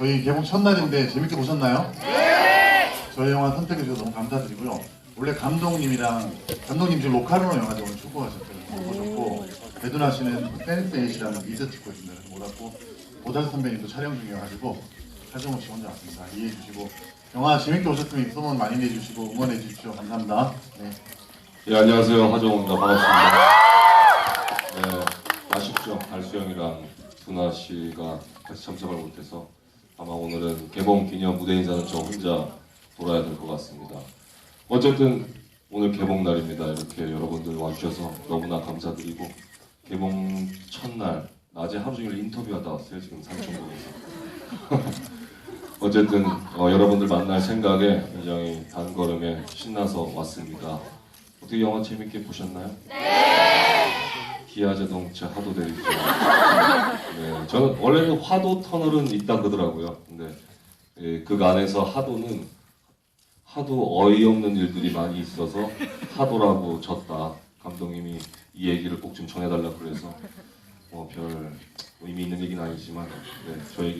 저희 개봉 첫날인데 재밌게 보셨나요? 네! 저희 영화 선택해 주셔서 너무 감사드리고요. 원래 감독님이랑 감독님 지금 로카르노 영화 제 오늘 출고하셨거든요. 못 보셨고 배두나 씨는 댄스 에이시라는 미드 찍고 있습니다. 그래서 못 왔고 보달 선배님도 촬영 중이어가지고 촬영 없이 혼자 왔습니다. 이해해 주시고 영화 재밌게 보셨으면 소문 많이 내주시고 응원해 주십시오. 감사합니다. 네. 예, 안녕하세요. 하정우입니다. 반갑습니다. 네, 아쉽죠. 달수영이랑 두나 씨가 같이 참석을 못해서 아마 오늘은 개봉 기념 무대 인사는 저 혼자 돌아야 될 것 같습니다. 어쨌든 오늘 개봉 날입니다. 이렇게 여러분들 와주셔서 너무나 감사드리고 개봉 첫날 낮에 하루 종일 인터뷰하다 왔어요. 지금 삼천동에서. 어쨌든 어, 여러분들 만날 생각에 굉장히 단걸음에 신나서 왔습니다. 어떻게 영화 재밌게 보셨나요? 네. 기아 자동차 하도 대리죠. 네, 저는 원래는 화도 터널은 있다 그러더라고요. 근데 예, 그 안에서 하도는 하도 어이없는 일들이 많이 있어서 하도라고 졌다. 감독님이 이 얘기를 꼭 좀 전해달라 그래서 뭐 별 의미 있는 얘기는 아니지만 네, 저에게